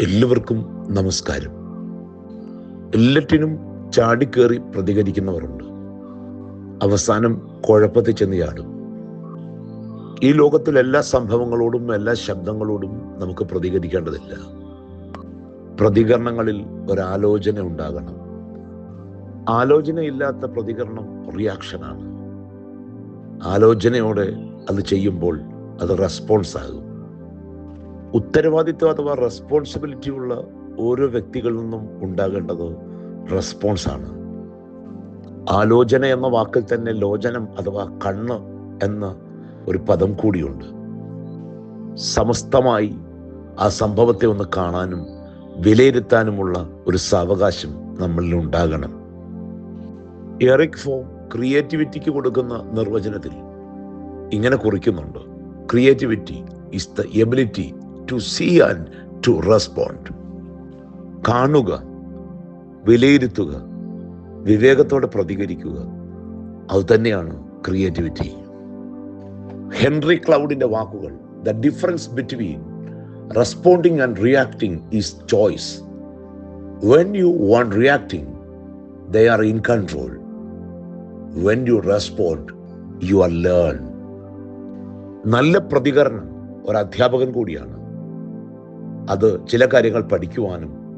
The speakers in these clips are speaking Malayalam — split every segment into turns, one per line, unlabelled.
എല്ലാവർക്കും നമസ്കാരം. എല്ലാറ്റിനും ചാടിക്കേറി പ്രതികരിക്കുന്നവരുണ്ട്. അവസാനം കുഴപ്പത്തിൽ ചെന്ന് ചാടും. ഈ ലോകത്തിൽ എല്ലാ സംഭവങ്ങളോടും എല്ലാ ശബ്ദങ്ങളോടും നമുക്ക് പ്രതികരിക്കേണ്ടതില്ല. പ്രതികരണങ്ങളിൽ ഒരാലോചന ഉണ്ടാകണം. ആലോചനയില്ലാത്ത പ്രതികരണം റിയാക്ഷനാണ്. ആലോചനയോടെ അത് ചെയ്യുമ്പോൾ അത് റെസ്പോൺസ് ആകും ഉത്തരവാദിത്വം അഥവാ റെസ്പോൺസിബിലിറ്റി ഉള്ള ഓരോ വ്യക്തികളിൽ നിന്നും ഉണ്ടാകേണ്ടത് റെസ്പോൺസ് ആണ്. ആലോചന എന്ന വാക്കിൽ തന്നെ ലോചനം അഥവാ കണ്ണ് എന്ന ഒരു പദം കൂടിയുണ്ട്. സമസ്തമായി ആ സംഭവത്തെ ഒന്ന് കാണാനും വിലയിരുത്താനുമുള്ള ഒരു സാവകാശം നമ്മളിൽ ഉണ്ടാകണം. എറിക് ഫോം ക്രിയേറ്റിവിറ്റിക്ക് കൊടുക്കുന്ന നിർവചനത്തിൽ ഇങ്ങനെ കുറിക്കുന്നുണ്ട്. Creativity is the ability to see and to respond കാണുക വിലയിരുത്തുക വിവേകത്തോടെ പ്രതികരിക്കുക. അത് തന്നെയാണ് ക്രിയേറ്റിവിറ്റി ഹെൻറി ക്ലൗഡിന്റെ വാക്കുകൾ the difference between responding and reacting is choice when you want reacting they are in control when you respond you are learn നല്ല പ്രതികരണം ഒരു അധ്യാപകൻ കൂടിയാണ് അത് ചില കാര്യങ്ങൾ പഠിക്കുവാനും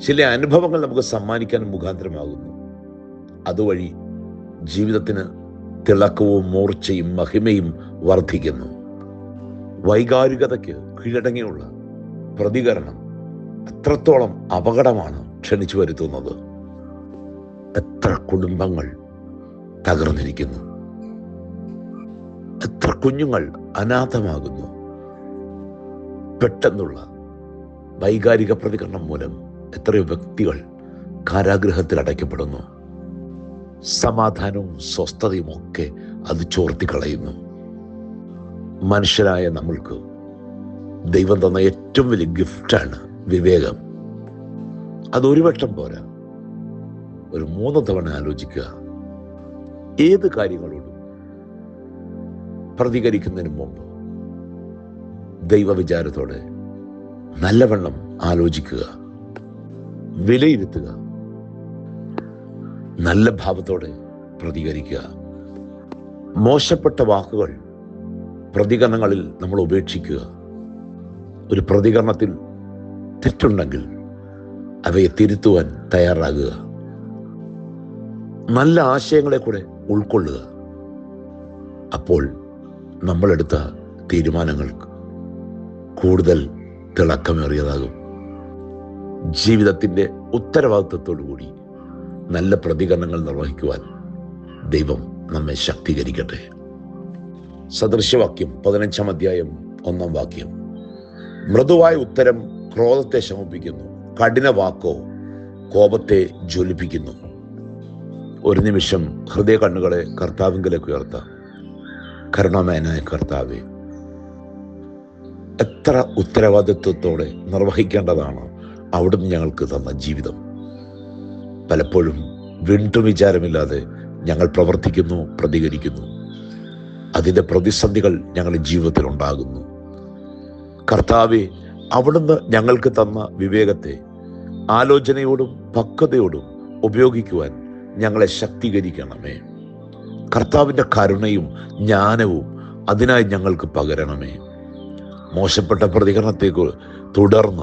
ചില അനുഭവങ്ങൾ നമുക്ക് സമ്മാനിക്കാനും മുഖാന്തരമാകുന്നു. അതുവഴി ജീവിതത്തിന് തിളക്കവും മൂർച്ചയും മഹിമയും വർദ്ധിക്കുന്നു. വൈകാരികതയ്ക്ക് കീഴടങ്ങിയുള്ള പ്രതികരണം എത്രത്തോളം അപകടമാണ് ക്ഷണിച്ചു വരുത്തുന്നത്. എത്ര കുടുംബങ്ങൾ തകർന്നിരിക്കുന്നു. എത്ര കുഞ്ഞുങ്ങൾ അനാഥമാകുന്നു. പെട്ടെന്നുള്ള വൈകാരിക പ്രതികരണം മൂലം എത്രയോ വ്യക്തികൾ കാരാഗ്രഹത്തിൽ അടയ്ക്കപ്പെടുന്നു. സമാധാനവും സ്വസ്ഥതയും ഒക്കെ അത് ചോർത്തിക്കളയുന്നു. മനുഷ്യരായ നമ്മൾക്ക് ദൈവം തന്ന ഏറ്റവും വലിയ ഗിഫ്റ്റാണ് വിവേകം. അതൊരു വട്ടം പോരാ. ഒരു മൂന്ന് തവണ ആലോചിക്കുക. ഏത് കാര്യങ്ങളോടും പ്രതികരിക്കുന്നതിന് മുമ്പ് ദൈവവിചാരത്തോടെ നല്ലവണ്ണം ആലോചിക്കുക. വിലയിരുത്തുക. നല്ല ഭാവത്തോടെ പ്രതികരിക്കുക. മോശപ്പെട്ട വാക്കുകൾ പ്രതികരണങ്ങളിൽ നമ്മൾ ഉപേക്ഷിക്കുക. ഒരു പ്രതികരണത്തിൽ തെറ്റുണ്ടെങ്കിൽ അവയെ തിരുത്തുവാൻ തയ്യാറാകുക. നല്ല ആശയങ്ങളെ കൂടെ ഉൾക്കൊള്ളുക. അപ്പോൾ നമ്മളെടുത്ത തീരുമാനങ്ങൾക്ക് കൂടുതൽ തിളക്കമേറിയതാകും ജീവിതത്തിന്റെ ഉത്തരവാദിത്വത്തോടു കൂടി നല്ല പ്രതികരണങ്ങൾ നിർവഹിക്കുവാൻ ദൈവം നമ്മെ ശക്തീകരിക്കട്ടെ. സദൃശ്യവാക്യം പതിനഞ്ചാം അധ്യായം ഒന്നാം വാക്യം. മൃദുവായ ഉത്തരം ക്രോധത്തെ ശമിപ്പിക്കുന്നു കഠിന വാക്കോ കോപത്തെ ജ്വലിപ്പിക്കുന്നു. ഒരു നിമിഷം ഹൃദയ കണ്ണുകളെ കർത്താവിങ്കിലേക്ക് ഉയർത്താം. കരുണമേനായ കർത്താവെ എത്ര ഉത്തരവാദിത്വത്തോടെ നിർവഹിക്കേണ്ടതാണ് അവിടുന്ന് ഞങ്ങൾക്ക് തന്ന ജീവിതം. പലപ്പോഴും വീണ്ടും വിചാരമില്ലാതെ ഞങ്ങൾ പ്രവർത്തിക്കുന്നു പ്രതികരിക്കുന്നു. അതിന്റെ പ്രതിസന്ധികൾ ഞങ്ങളുടെ ജീവിതത്തിൽ ഉണ്ടാകുന്നു. കർത്താവെ അവിടുന്ന് ഞങ്ങൾക്ക് തന്ന വിവേകത്തെ ആലോചനയോടും പക്വതയോടും ഉപയോഗിക്കുവാൻ ഞങ്ങളെ ശക്തീകരിക്കണമേ. കർത്താവിന്റെ കരുണയും ജ്ഞാനവും അതിനായി ഞങ്ങൾക്ക് പകരണമേ. മോശപ്പെട്ട പ്രതികരണത്തേക്ക് തുടർന്ന്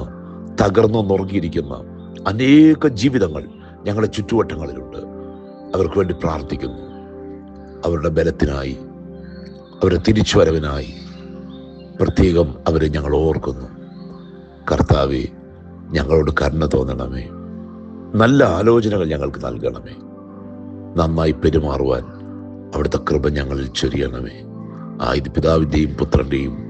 തകർന്നു നുറുങ്ങിയിരിക്കുന്ന അനേക ജീവിതങ്ങൾ ഞങ്ങളുടെ ചുറ്റുവട്ടങ്ങളിലുണ്ട്. അവർക്ക് വേണ്ടി പ്രാർത്ഥിക്കുന്നു. അവരുടെ ബലത്തിനായി അവരുടെ തിരിച്ചുവരവിനായി പ്രത്യേകം അവരെ ഞങ്ങൾ ഓർക്കുന്നു. കർത്താവെ ഞങ്ങളോട് കരുണ തോന്നണമേ. നല്ല ആലോചനകൾ ഞങ്ങൾക്ക് നൽകണമേ. നന്നായി പെരുമാറുവാൻ അവിടുത്തെ കൃപ ഞങ്ങളിൽ ചൊരിയണമേ. ആയത് പിതാവിന്റെയും പുത്രന്റെയും